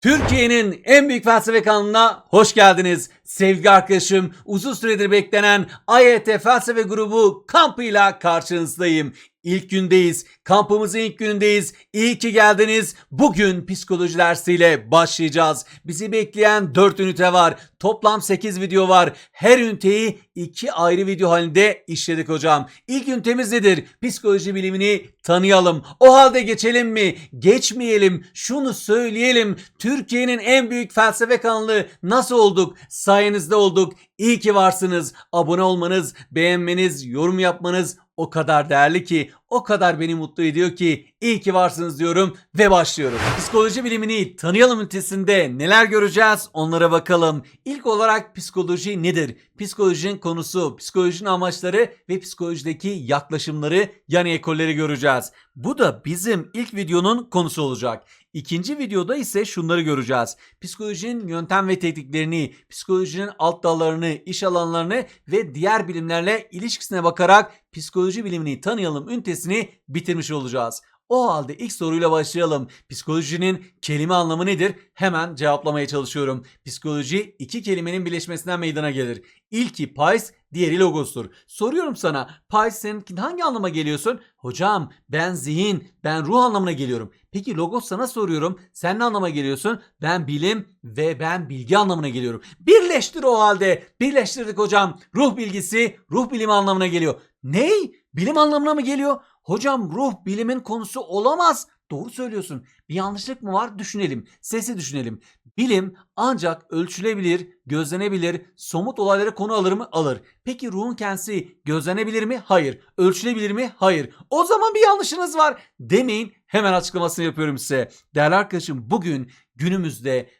Türkiye'nin en büyük felsefe kanalına hoş geldiniz. Sevgili arkadaşım uzun süredir beklenen AYT felsefe grubu kampıyla karşınızdayım. İlk gündeyiz. Kampımızın ilk günündeyiz. İyi ki geldiniz. Bugün psikoloji dersiyle başlayacağız. Bizi bekleyen 4 ünite var. Toplam 8 video var. Her üniteyi 2 ayrı video halinde işledik hocam. İlk ünitemiz nedir? Psikoloji bilimini tanıyalım. O halde geçelim mi? Geçmeyelim. Şunu söyleyelim. Türkiye'nin en büyük felsefe kanalı nasıl olduk? Sayenizde olduk. İyi ki varsınız. Abone olmanız, beğenmeniz, yorum yapmanız o kadar değerli ki, o kadar beni mutlu ediyor ki iyi ki varsınız diyorum ve başlıyorum. Psikoloji bilimini tanıyalım ünitesinde neler göreceğiz onlara bakalım. İlk olarak psikoloji nedir? Psikolojinin konusu, psikolojinin amaçları ve psikolojideki yaklaşımları yani ekolleri göreceğiz. Bu da bizim ilk videonun konusu olacak. İkinci videoda ise şunları göreceğiz. Psikolojinin yöntem ve tekniklerini, psikolojinin alt dallarını, iş alanlarını ve diğer bilimlerle ilişkisine bakarak psikoloji bilimini tanıyalım ünitesini bitirmiş olacağız. O halde ilk soruyla başlayalım. Psikolojinin kelime anlamı nedir? Hemen cevaplamaya çalışıyorum. Psikoloji iki kelimenin birleşmesinden meydana gelir. İlki pais, diğeri logostur. Soruyorum sana, pais sen hangi anlama geliyorsun? Hocam ben zihin, ben ruh anlamına geliyorum. Peki logos sana soruyorum. Sen ne anlama geliyorsun? Ben bilim ve ben bilgi anlamına geliyorum. Birleştir o halde. Birleştirdik hocam. Ruh bilgisi, ruh bilimi anlamına geliyor. Ney? Bilim anlamına mı geliyor? Hocam ruh bilimin konusu olamaz. Doğru söylüyorsun. Bir yanlışlık mı var? Düşünelim. Sesi düşünelim. Bilim ancak ölçülebilir, gözlenebilir, somut olaylara konu alır mı? Alır. Peki ruhun kendisi gözlenebilir mi? Hayır. Ölçülebilir mi? Hayır. O zaman bir yanlışınız var. Demeyin. Hemen açıklamasını yapıyorum size. Değerli arkadaşım bugün günümüzde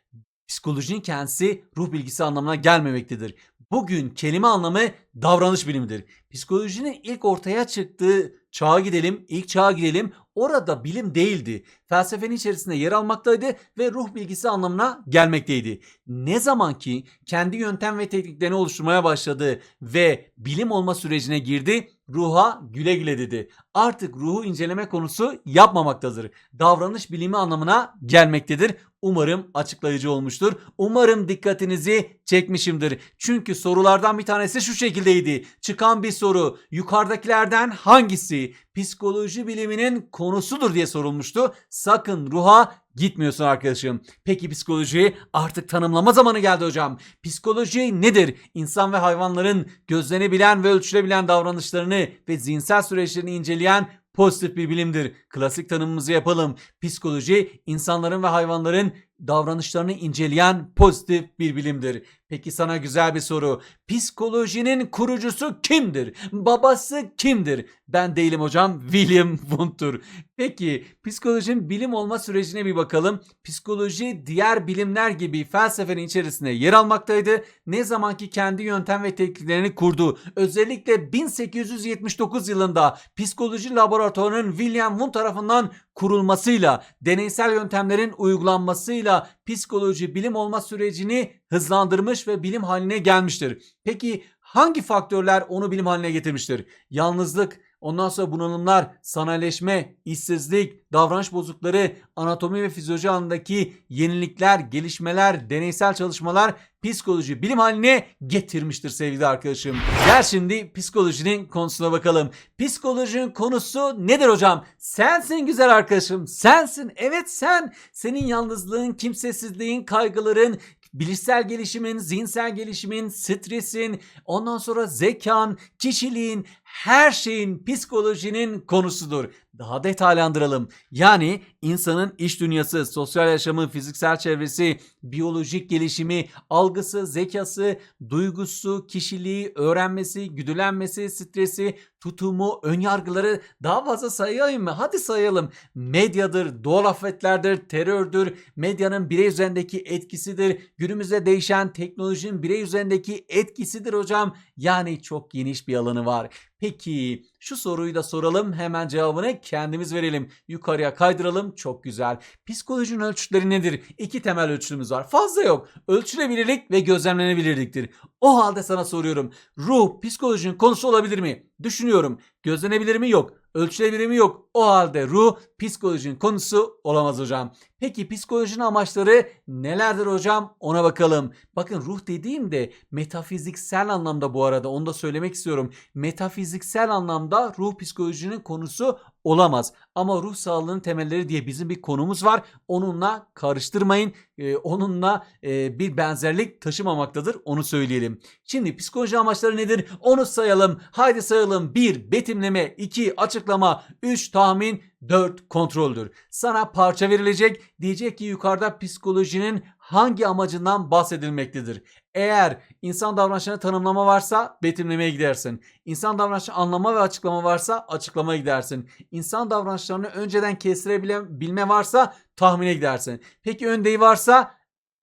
psikolojinin kendisi ruh bilgisi anlamına gelmemektedir. Bugün kelime anlamı davranış bilimidir. Psikolojinin ilk ortaya çıktığı çağa gidelim, ilk çağa gidelim. Orada bilim değildi. Felsefenin içerisinde yer almaktaydı ve ruh bilgisi anlamına gelmekteydi. Ne zaman ki kendi yöntem ve tekniklerini oluşturmaya başladı ve bilim olma sürecine girdi, ruha güle güle dedi. Artık ruhu inceleme konusu yapmamaktadır. Davranış bilimi anlamına gelmektedir. Umarım açıklayıcı olmuştur. Umarım dikkatinizi çekmişimdir. Çünkü sorulardan bir tanesi şu şekildeydi. Çıkan bir soru yukarıdakilerden hangisi psikoloji biliminin konusudur diye sorulmuştu. Sakın ruha gitmiyorsun arkadaşım. Peki psikoloji artık tanımlama zamanı geldi hocam. Psikoloji nedir? İnsan ve hayvanların gözlenebilen ve ölçülebilen davranışlarını ve zihinsel süreçlerini inceleyen pozitif bir bilimdir. Klasik tanımımızı yapalım. Psikoloji insanların ve hayvanların davranışlarını inceleyen pozitif bir bilimdir. Peki sana güzel bir soru. Psikolojinin kurucusu kimdir? Babası kimdir? Ben değilim hocam. William Wundt'tur. Peki psikolojinin bilim olma sürecine bir bakalım. Psikoloji diğer bilimler gibi felsefenin içerisinde yer almaktaydı. Ne zaman ki kendi yöntem ve tekniklerini kurdu. Özellikle 1879 yılında psikoloji laboratuvarının William Wundt tarafından kurulmasıyla, deneysel yöntemlerin uygulanmasıyla psikoloji bilim olma sürecini hızlandırmış ve bilim haline gelmiştir. Peki hangi faktörler onu bilim haline getirmiştir? Yalnızlık, ondan sonra bunalımlar, sanayileşme, işsizlik, davranış bozuklukları, anatomi ve fizyoloji alanındaki yenilikler, gelişmeler, deneysel çalışmalar psikoloji bilim haline getirmiştir sevgili arkadaşım. Gel şimdi psikolojinin konusuna bakalım. Psikolojinin konusu nedir hocam? Sensin güzel arkadaşım. Sensin. Evet sen. Senin yalnızlığın, kimsesizliğin, kaygıların, bilişsel gelişimin, zihinsel gelişimin, stresin, ondan sonra zekan, kişiliğin, her şeyin psikolojinin konusudur. Daha detaylandıralım. Yani insanın iç dünyası, sosyal yaşamı, fiziksel çevresi, biyolojik gelişimi, algısı, zekası, duygusu, kişiliği, öğrenmesi, güdülenmesi, stresi, tutumu, önyargıları daha fazla sayayım mı? Hadi sayalım. Medyadır, doğal afetlerdir, terördür, medyanın birey üzerindeki etkisidir, günümüzde değişen teknolojinin birey üzerindeki etkisidir hocam. Yani çok geniş bir alanı var. Peki şu soruyu da soralım hemen cevabını kendimiz verelim. Yukarıya kaydıralım çok güzel. Psikolojinin ölçütleri nedir? İki temel ölçütümüz var. Fazla yok. Ölçülebilirlik ve gözlemlenebilirliktir. O halde sana soruyorum. Ruh psikolojinin konusu olabilir mi? Düşünüyorum. Gözlenebilir mi? Yok. Ölçülebilir mi? Yok. O halde ruh psikolojinin konusu olamaz hocam. Peki psikolojinin amaçları nelerdir hocam? Ona bakalım. Bakın ruh dediğimde metafiziksel anlamda bu arada onu da söylemek istiyorum. Metafiziksel anlamda ruh psikolojinin konusu olamaz. Ama ruh sağlığının temelleri diye bizim bir konumuz var. Onunla karıştırmayın. Ee, onunla e, bir benzerlik taşımamaktadır. Onu söyleyelim. Şimdi psikoloji amaçları nedir? Onu sayalım. Haydi sayalım. 1. Betimleme. 2. Açıklama. 3. Tahmin. 4. Kontroldür. Sana parça verilecek. Diyecek ki yukarıda psikolojinin hangi amacından bahsedilmektedir? Eğer insan davranışlarını tanımlama varsa betimlemeye gidersin. İnsan davranışı anlama ve açıklama varsa açıklamaya gidersin. İnsan davranışlarını önceden kestirebilme varsa tahmine gidersin. Peki öndeyi varsa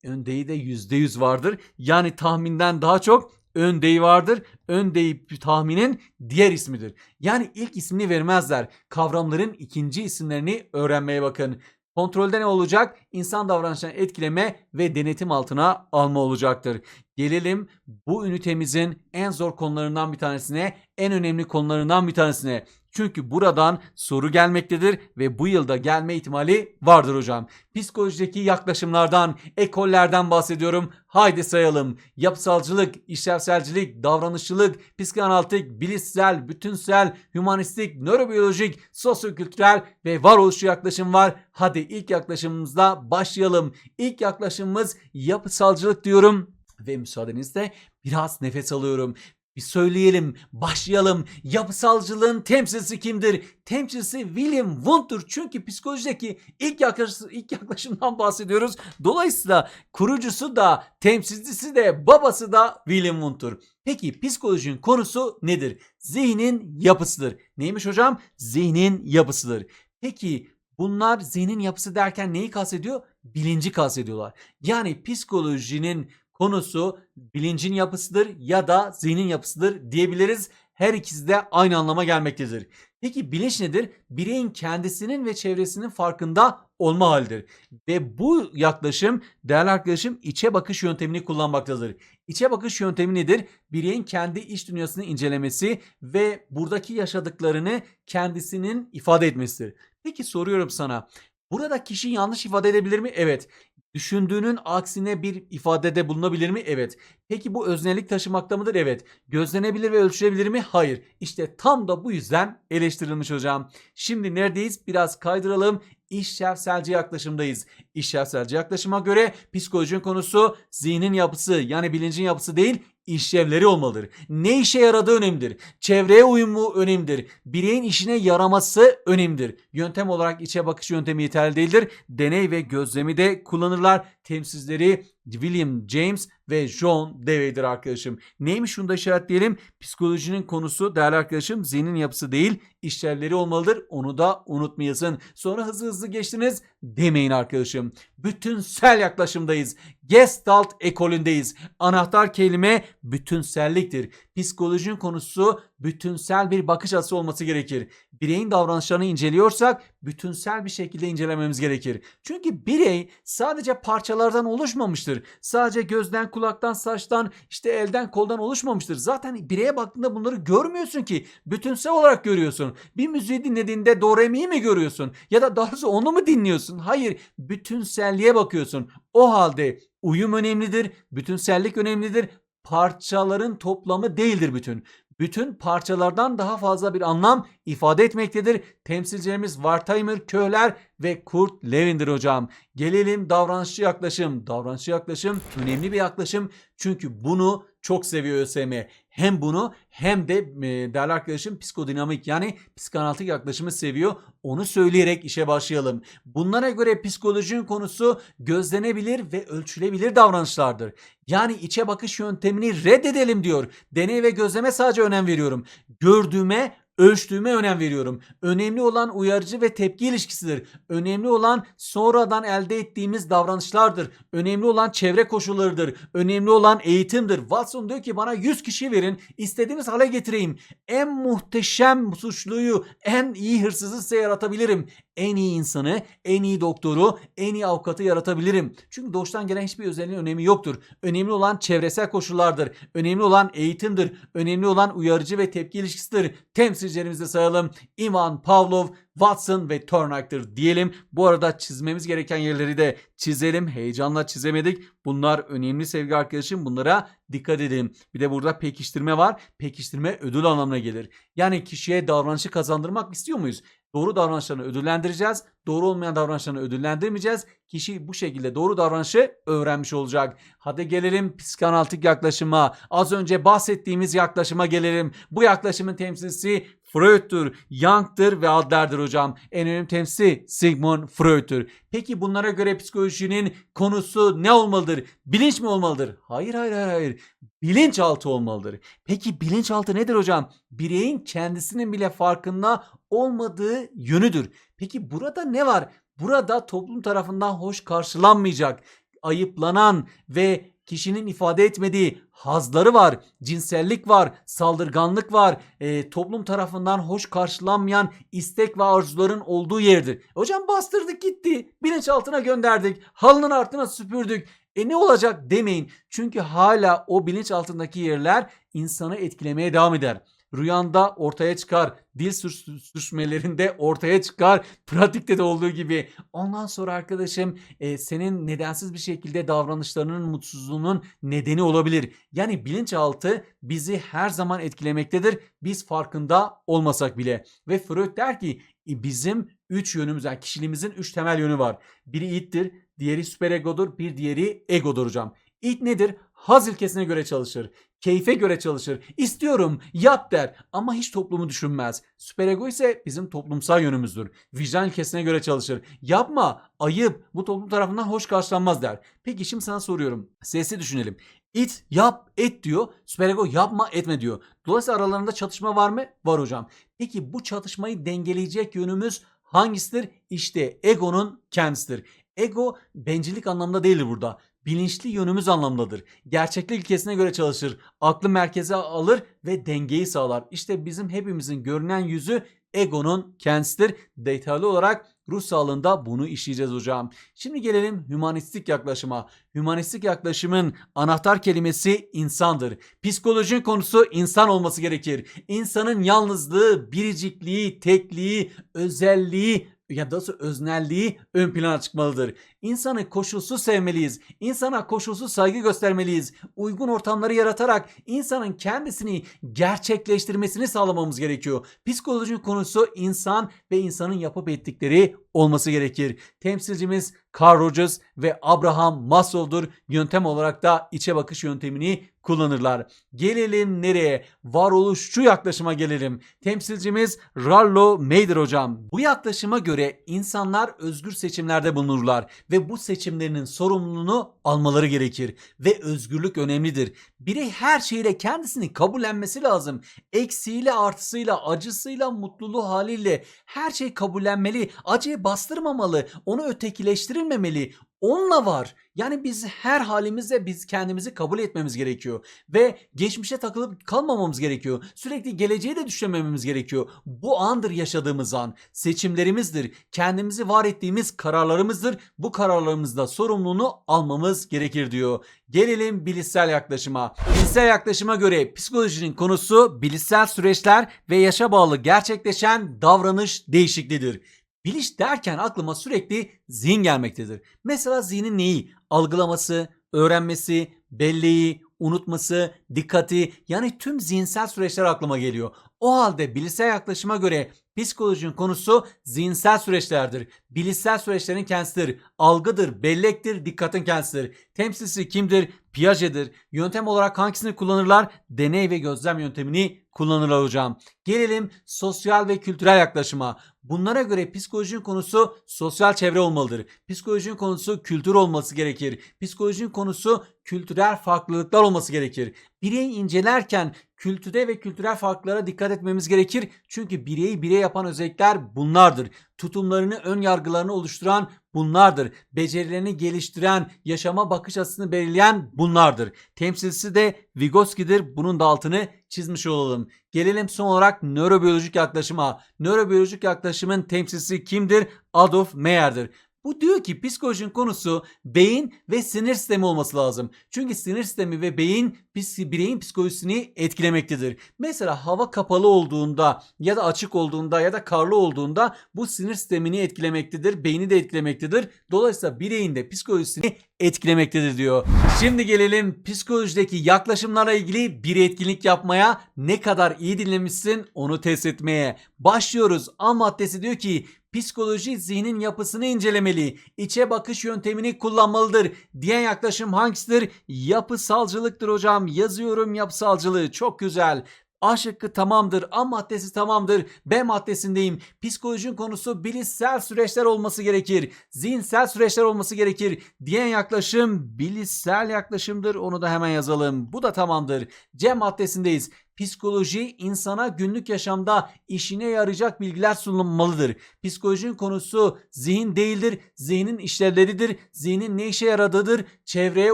öndeyi de %100 vardır. Yani tahminden daha çok öndeyi vardır. Öndeyi tahminin diğer ismidir. Yani ilk ismini vermezler. Kavramların ikinci isimlerini öğrenmeye bakın. Kontrolde ne olacak? İnsan davranışlarını etkileme ve denetim altına alma olacaktır. Gelelim bu ünitemizin en zor konularından bir tanesine, en önemli konularından bir tanesine. Çünkü buradan soru gelmektedir ve bu yılda gelme ihtimali vardır hocam. Psikolojideki yaklaşımlardan, ekollerden bahsediyorum. Haydi sayalım. Yapısalcılık, işlevselcilik, davranışçılık, psikanalitik, bilişsel, bütünsel, humanistik, nörobiyolojik, sosyokültürel ve varoluşçu yaklaşım var. Hadi ilk yaklaşımımızla başlayalım. İlk yaklaşımımız yapısalcılık diyorum ve müsaadenizle biraz nefes alıyorum. Bir söyleyelim, başlayalım. Yapısalcılığın temsilcisi kimdir? Temsilcisi William Wundt'tur. Çünkü psikolojideki ilk, yaklaşım, ilk yaklaşımdan bahsediyoruz. Dolayısıyla kurucusu da, temsilcisi de, babası da William Wundt'tur. Peki psikolojinin konusu nedir? Zihnin yapısıdır. Neymiş hocam? Zihnin yapısıdır. Peki bunlar zihnin yapısı derken neyi kastediyor? Bilinci kastediyorlar. Yani psikolojinin konusu bilincin yapısıdır ya da zihnin yapısıdır diyebiliriz. Her ikisi de aynı anlama gelmektedir. Peki bilinç nedir? Bireyin kendisinin ve çevresinin farkında olma halidir. Ve bu yaklaşım, değerli arkadaşım içe bakış yöntemini kullanmaktadır. İçe bakış yöntemi nedir? Bireyin kendi iç dünyasını incelemesi ve buradaki yaşadıklarını kendisinin ifade etmesidir. Peki soruyorum sana. Burada kişi yanlış ifade edebilir mi? Evet. Düşündüğünün aksine bir ifadede bulunabilir mi? Evet. Peki bu öznelik taşımakta mıdır? Evet. Gözlenebilir ve ölçülebilir mi? Hayır. İşte tam da bu yüzden eleştirilmiş hocam. Şimdi neredeyiz? Biraz kaydıralım. İşlevselci yaklaşımdayız. İşlevselci yaklaşıma göre psikolojinin konusu zihnin yapısı yani bilincin yapısı değil işlevleri olmalıdır. Ne işe yaradığı önemlidir. Çevreye uyumu önemlidir. Bireyin işine yaraması önemlidir. Yöntem olarak içe bakış yöntemi yeterli değildir. Deney ve gözlemi de kullanırlar. Temsilcileri William James ve John Dewey'dir arkadaşım. Neymiş şunu da işaretleyelim. Psikolojinin konusu değerli arkadaşım zihnin yapısı değil işlevleri olmalıdır. Onu da unutmayasın. Sonra hızlı hızlı geçtiniz demeyin arkadaşım. Bütünsel yaklaşımdayız. Gestalt ekolündeyiz. Anahtar kelime bütünselliktir. Psikolojinin konusu bütünsel bir bakış açısı olması gerekir. Bireyin davranışlarını inceliyorsak bütünsel bir şekilde incelememiz gerekir. Çünkü birey sadece parçalardan oluşmamıştır. Sadece gözden, kulaktan, saçtan, işte elden, koldan oluşmamıştır. Zaten bireye baktığında bunları görmüyorsun ki. Bütünsel olarak görüyorsun. Bir müziği dinlediğinde do re mi görüyorsun? Ya da daha doğrusu onu mu dinliyorsun? Hayır, bütünselliğe bakıyorsun. O halde uyum önemlidir, bütünsellik önemlidir. Parçaların toplamı değildir bütün bütün parçalardan daha fazla bir anlam ifade etmektedir. Temsilcilerimiz Wertheimer, Köhler ve Kurt Levin'dir hocam. Gelelim davranışçı yaklaşım. Davranışçı yaklaşım önemli bir yaklaşım. Çünkü bunu çok seviyor ÖSYM. Hem bunu hem de e, değerli arkadaşım psikodinamik yani psikanalitik yaklaşımı seviyor. Onu söyleyerek işe başlayalım. Bunlara göre psikolojinin konusu gözlenebilir ve ölçülebilir davranışlardır. Yani içe bakış yöntemini reddedelim diyor. Deney ve gözleme sadece önem veriyorum. Gördüğüme ölçtüğüme önem veriyorum. Önemli olan uyarıcı ve tepki ilişkisidir. Önemli olan sonradan elde ettiğimiz davranışlardır. Önemli olan çevre koşullarıdır. Önemli olan eğitimdir. Watson diyor ki bana 100 kişi verin, istediğiniz hale getireyim. En muhteşem suçluyu, en iyi hırsızı size yaratabilirim. En iyi insanı, en iyi doktoru, en iyi avukatı yaratabilirim. Çünkü doğuştan gelen hiçbir özelliğin önemi yoktur. Önemli olan çevresel koşullardır. Önemli olan eğitimdir. Önemli olan uyarıcı ve tepki ilişkisidir. Temsilcilerimizi sayalım. Ivan Pavlov, Watson ve Turner'dır diyelim. Bu arada çizmemiz gereken yerleri de çizelim. Heyecanla çizemedik. Bunlar önemli sevgili arkadaşım. Bunlara dikkat edin. Bir de burada pekiştirme var. Pekiştirme ödül anlamına gelir. Yani kişiye davranışı kazandırmak istiyor muyuz? Doğru davranışlarını ödüllendireceğiz. Doğru olmayan davranışlarını ödüllendirmeyeceğiz. Kişi bu şekilde doğru davranışı öğrenmiş olacak. Hadi gelelim psikanalitik yaklaşıma. Az önce bahsettiğimiz yaklaşıma gelelim. Bu yaklaşımın temsilcisi Freud'tur, Jung'dır ve Adler'dir hocam. En önemli temsilcisi Sigmund Freud'tur. Peki bunlara göre psikolojinin konusu ne olmalıdır? Bilinç mi olmalıdır? Hayır hayır hayır hayır. Bilinçaltı olmalıdır. Peki bilinçaltı nedir hocam? Bireyin kendisinin bile farkında olmadığı yönüdür. Peki burada ne var? Burada toplum tarafından hoş karşılanmayacak, ayıplanan ve kişinin ifade etmediği hazları var, cinsellik var, saldırganlık var, e, toplum tarafından hoş karşılanmayan istek ve arzuların olduğu yerdir. Hocam bastırdık gitti, bilinçaltına gönderdik, halının altına süpürdük. E ne olacak demeyin. Çünkü hala o bilinçaltındaki yerler insanı etkilemeye devam eder. Rüyanda ortaya çıkar, dil sür- sürçmelerinde ortaya çıkar, pratikte de olduğu gibi. Ondan sonra arkadaşım e, senin nedensiz bir şekilde davranışlarının mutsuzluğunun nedeni olabilir. Yani bilinçaltı bizi her zaman etkilemektedir. Biz farkında olmasak bile. Ve Freud der ki "E, bizim üç yönümüz yani kişiliğimizin üç temel yönü var. Biri ittir, diğeri süperegodur, bir diğeri egodur hocam. İt nedir? Haz ilkesine göre çalışır. Keyfe göre çalışır. İstiyorum, yap der ama hiç toplumu düşünmez. Süperego ise bizim toplumsal yönümüzdür. Vicdan ilkesine göre çalışır. Yapma, ayıp, bu toplum tarafından hoş karşılanmaz der. Peki şimdi sana soruyorum. Sesli düşünelim. İt, yap, et diyor. Süperego yapma, etme diyor. Dolayısıyla aralarında çatışma var mı? Var hocam. Peki bu çatışmayı dengeleyecek yönümüz hangisidir? İşte egonun kendisidir. Ego bencillik anlamda değildir burada. Bilinçli yönümüz anlamdadır. Gerçeklik ilkesine göre çalışır. Aklı merkeze alır ve dengeyi sağlar. İşte bizim hepimizin görünen yüzü egonun kendisidir. Detaylı olarak ruh sağlığında bunu işleyeceğiz hocam. Şimdi gelelim hümanistik yaklaşıma. Hümanistik yaklaşımın anahtar kelimesi insandır. Psikolojinin konusu insan olması gerekir. İnsanın yalnızlığı, biricikliği, tekliği, özelliği ya da öznelliği ön plana çıkmalıdır. İnsanı koşulsuz sevmeliyiz. İnsana koşulsuz saygı göstermeliyiz. Uygun ortamları yaratarak insanın kendisini gerçekleştirmesini sağlamamız gerekiyor. Psikolojinin konusu insan ve insanın yapıp ettikleri olması gerekir. Temsilcimiz Carl Rogers ve Abraham Maslow'dur. Yöntem olarak da içe bakış yöntemini kullanırlar. Gelelim nereye? Varoluşçu yaklaşıma gelelim. Temsilcimiz Rollo Meider hocam. Bu yaklaşıma göre insanlar özgür seçimlerde bulunurlar ve bu seçimlerinin sorumluluğunu almaları gerekir ve özgürlük önemlidir. Birey her şeyle kendisini kabullenmesi lazım. Eksiğiyle, artısıyla, acısıyla, mutluluğu haliyle her şey kabullenmeli. Acıyı bastırmamalı. Onu ötekileştirilmemeli. Onunla var. Yani biz her halimizde biz kendimizi kabul etmemiz gerekiyor. Ve geçmişe takılıp kalmamamız gerekiyor. Sürekli geleceği de düşünmememiz gerekiyor. Bu andır yaşadığımız an. Seçimlerimizdir. Kendimizi var ettiğimiz kararlarımızdır. Bu kararlarımızda sorumluluğunu almamız gerekir diyor. Gelelim bilişsel yaklaşıma. Bilişsel yaklaşıma göre psikolojinin konusu bilişsel süreçler ve yaşa bağlı gerçekleşen davranış değişikliğidir. Biliş derken aklıma sürekli zihin gelmektedir. Mesela zihnin neyi? Algılaması, öğrenmesi, belleği, unutması, dikkati yani tüm zihinsel süreçler aklıma geliyor. O halde bilişsel yaklaşıma göre psikolojinin konusu zihinsel süreçlerdir. Bilişsel süreçlerin kendisidir. Algıdır, bellektir, dikkatin kendisidir. Temsilcisi kimdir? Piaget'dir. Yöntem olarak hangisini kullanırlar? Deney ve gözlem yöntemini kullanırlar hocam. Gelelim sosyal ve kültürel yaklaşıma. Bunlara göre psikolojinin konusu sosyal çevre olmalıdır. Psikolojinin konusu kültür olması gerekir. Psikolojinin konusu kültürel farklılıklar olması gerekir. Bireyi incelerken kültüre ve kültürel farklara dikkat etmemiz gerekir. Çünkü bireyi birey yapan özellikler bunlardır. tutumlarını, ön yargılarını oluşturan bunlardır. Becerilerini geliştiren, yaşama bakış açısını belirleyen bunlardır. Temsilcisi de Vygotsky'dir. Bunun da altını çizmiş olalım. Gelelim son olarak nörobiyolojik yaklaşıma. Nörobiyolojik yaklaşımın temsilcisi kimdir? Adolf Meyer'dir. Bu diyor ki psikolojinin konusu beyin ve sinir sistemi olması lazım. Çünkü sinir sistemi ve beyin bireyin psikolojisini etkilemektedir. Mesela hava kapalı olduğunda ya da açık olduğunda ya da karlı olduğunda bu sinir sistemini etkilemektedir. Beyni de etkilemektedir. Dolayısıyla bireyin de psikolojisini etkilemektedir diyor. Şimdi gelelim psikolojideki yaklaşımlarla ilgili bir etkinlik yapmaya. Ne kadar iyi dinlemişsin onu test etmeye. Başlıyoruz. A maddesi diyor ki Psikoloji zihnin yapısını incelemeli, içe bakış yöntemini kullanmalıdır diyen yaklaşım hangisidir? Yapısalcılıktır hocam. Yazıyorum yapısalcılığı. Çok güzel. A şıkkı tamamdır. A maddesi tamamdır. B maddesindeyim. Psikolojinin konusu bilişsel süreçler olması gerekir. Zihinsel süreçler olması gerekir. Diyen yaklaşım bilişsel yaklaşımdır. Onu da hemen yazalım. Bu da tamamdır. C maddesindeyiz. Psikoloji insana günlük yaşamda işine yarayacak bilgiler sunulmalıdır. Psikolojinin konusu zihin değildir, zihnin işlevleridir, zihnin ne işe yaradığıdır, çevreye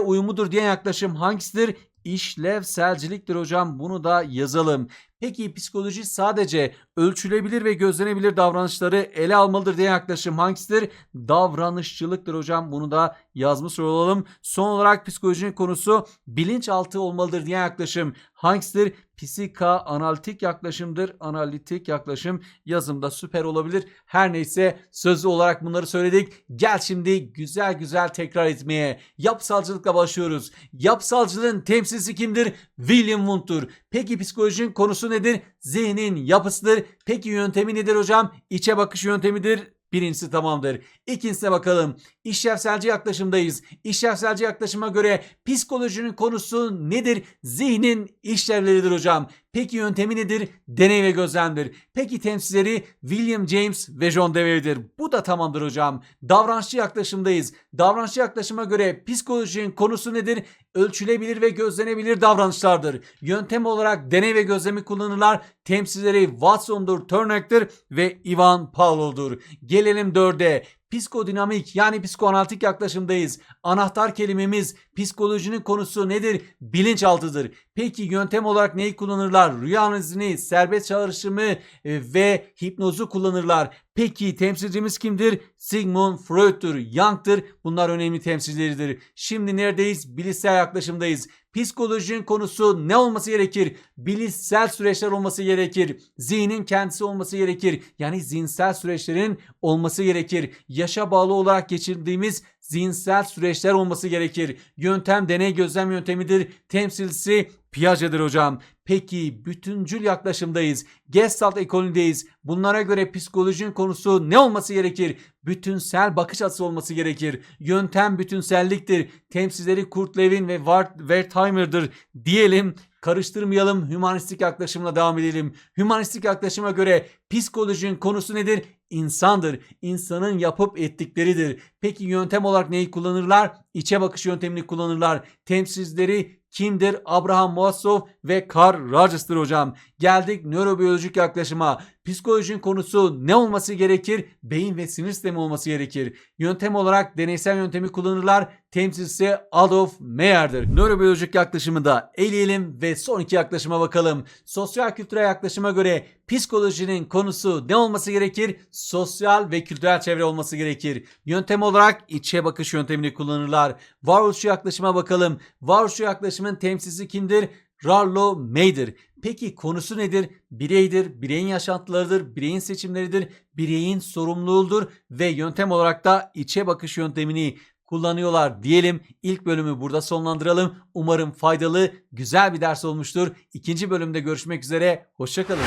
uyumudur diyen yaklaşım hangisidir? İşlevselciliktir hocam. Bunu da yazalım. Peki psikoloji sadece ölçülebilir ve gözlenebilir davranışları ele almalıdır diye yaklaşım hangisidir? Davranışçılıktır hocam. Bunu da yazmış olalım. Son olarak psikolojinin konusu bilinçaltı olmalıdır diye yaklaşım hangisidir? Psika analitik yaklaşımdır. Analitik yaklaşım yazımda süper olabilir. Her neyse sözlü olarak bunları söyledik. Gel şimdi güzel güzel tekrar etmeye. Yapısalcılıkla başlıyoruz. Yapısalcılığın temsilcisi kimdir? William Wundt'tur. Peki psikolojinin konusu nedir? Zihnin yapısıdır. Peki yöntemi nedir hocam? İçe bakış yöntemidir. Birincisi tamamdır. İkincisine bakalım. İşlevselci yaklaşımdayız. İşlevselci yaklaşıma göre psikolojinin konusu nedir? Zihnin işlevleridir hocam. Peki yöntemi nedir? Deney ve gözlemdir. Peki temsilcileri William James ve John Dewey'dir. Bu da tamamdır hocam. Davranışçı yaklaşımdayız. Davranışçı yaklaşıma göre psikolojinin konusu nedir? Ölçülebilir ve gözlenebilir davranışlardır. Yöntem olarak deney ve gözlemi kullanırlar. Temsilcileri Watson'dur, Turner'dir ve Ivan Pavlov'dur. Gelelim dörde. Psikodinamik yani psikoanalitik yaklaşımdayız. Anahtar kelimemiz psikolojinin konusu nedir? Bilinçaltıdır. Peki yöntem olarak neyi kullanırlar? Rüya analizini, serbest çalışımı e, ve hipnozu kullanırlar. Peki temsilcimiz kimdir? Sigmund Freud'tur, Jung'tır. Bunlar önemli temsilcileridir. Şimdi neredeyiz? Bilişsel yaklaşımdayız. Psikolojinin konusu ne olması gerekir? Bilişsel süreçler olması gerekir. Zihnin kendisi olması gerekir. Yani zihinsel süreçlerin olması gerekir. Yaşa bağlı olarak geçirdiğimiz zihinsel süreçler olması gerekir. Yöntem deney gözlem yöntemidir. Temsilcisi Piaget'dir hocam. Peki bütüncül yaklaşımdayız. Gestalt ekolündeyiz. Bunlara göre psikolojinin konusu ne olması gerekir? Bütünsel bakış açısı olması gerekir. Yöntem bütünselliktir. Temsilcileri Kurt Lewin ve Wertheimer'dır diyelim. Karıştırmayalım. Hümanistik yaklaşımla devam edelim. Hümanistik yaklaşıma göre psikolojinin konusu nedir? İnsandır. İnsanın yapıp ettikleridir. Peki yöntem olarak neyi kullanırlar? İçe bakış yöntemini kullanırlar. Temsilcileri kimdir? Abraham Maslow ve Carl Rogers'tır hocam. Geldik nörobiyolojik yaklaşıma. Psikolojinin konusu ne olması gerekir? Beyin ve sinir sistemi olması gerekir. Yöntem olarak deneysel yöntemi kullanırlar. Temsilcisi Adolf Meyer'dir. Nörobiyolojik yaklaşımı da eleyelim ve son iki yaklaşıma bakalım. Sosyal kültürel yaklaşıma göre psikolojinin konusu ne olması gerekir? Sosyal ve kültürel çevre olması gerekir. Yöntem olarak içe bakış yöntemini kullanırlar. Varoluşçu yaklaşıma bakalım. Varoluşçu yaklaşımın temsilcisi kimdir? Rollo May'dir. Peki konusu nedir? Bireydir, bireyin yaşantılarıdır, bireyin seçimleridir, bireyin sorumluluğudur ve yöntem olarak da içe bakış yöntemini kullanıyorlar diyelim. İlk bölümü burada sonlandıralım. Umarım faydalı, güzel bir ders olmuştur. İkinci bölümde görüşmek üzere. Hoşçakalın.